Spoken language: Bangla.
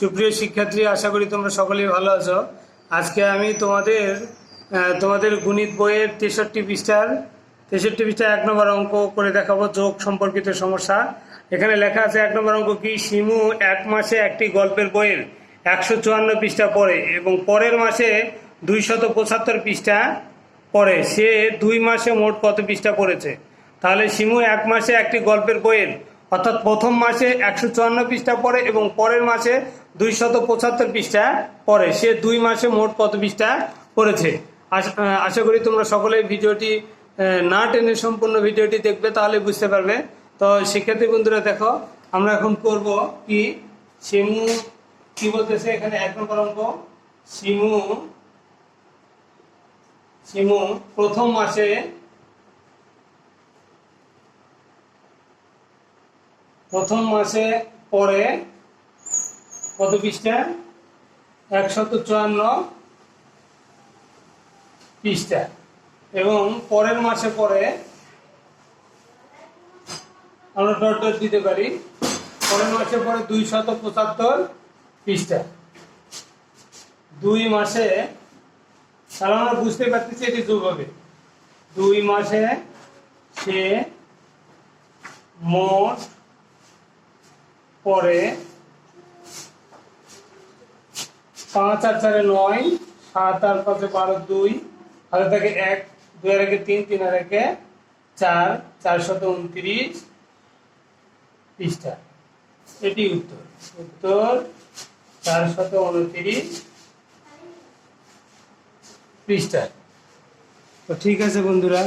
সুপ্রিয় শিক্ষার্থী, আশা করি তোমরা সকলেই ভালো আছো। আজকে আমি তোমাদের তোমাদের গণিত বইয়ের তেষট্টি পৃষ্ঠার, তেষট্টি পৃষ্ঠা এক নম্বর অঙ্ক করে দেখাবো যোগ সম্পর্কিত সমস্যা। এখানে লেখা আছে, এক নম্বর অঙ্ক কি? শিমু এক মাসে একটি গল্পের বইয়ের একশো চুয়ান্ন পৃষ্ঠা পড়ে এবং পরের মাসে দুইশত পঁচাত্তর পৃষ্ঠা পড়ে। সে দুই মাসে মোট কত পৃষ্ঠা পড়েছে? তাহলে শিমু এক মাসে একটি গল্পের বইয়ের অর্থাৎ প্রথম মাসে একশো চুয়ান্ন পৃষ্ঠা পড়ে এবং পরের মাসে দুইশত পঁচাত্তর পৃষ্ঠা পড়ে। সে দুই মাসে মোট কত পৃষ্ঠা পড়েছে? আশা করি তোমরা সকলে ভিডিওটি না টেনে সম্পূর্ণ ভিডিওটি দেখবে, তাহলে বুঝতে পারবে। তো শিক্ষার্থী বন্ধুরা দেখো, আমরা এখন করব কি? শিমু, কি বলতেছে এখানে? এক নম্বর অঙ্ক। শিমু শিমু, প্রথম মাসে প্রথম মাসে পরে কত পৃষ্ঠা? একশত চুয়ান্ন পৃষ্ঠা। এবং পরের মাসে পরে আমরা ডট ডট দিতে পারি। পরের মাসে পরে দুই শত পঁচাত্তর পৃষ্ঠা। দুই মাসে, তাহলে আমরা বুঝতে পারতেছি এটি যোগ হবে। দুই মাসে সে মোট পরে পাঁচ আর চারে নয়, সাত আর পাঁচে বারো দুই হাতে থাকে এক দুই আর তিন তিন আর একে চার চারশত উনত্রিশ পৃষ্ঠা এটি উত্তর। উত্তর চারশত উনত্রিশ পৃষ্ঠা তো ঠিক আছে বন্ধুরা।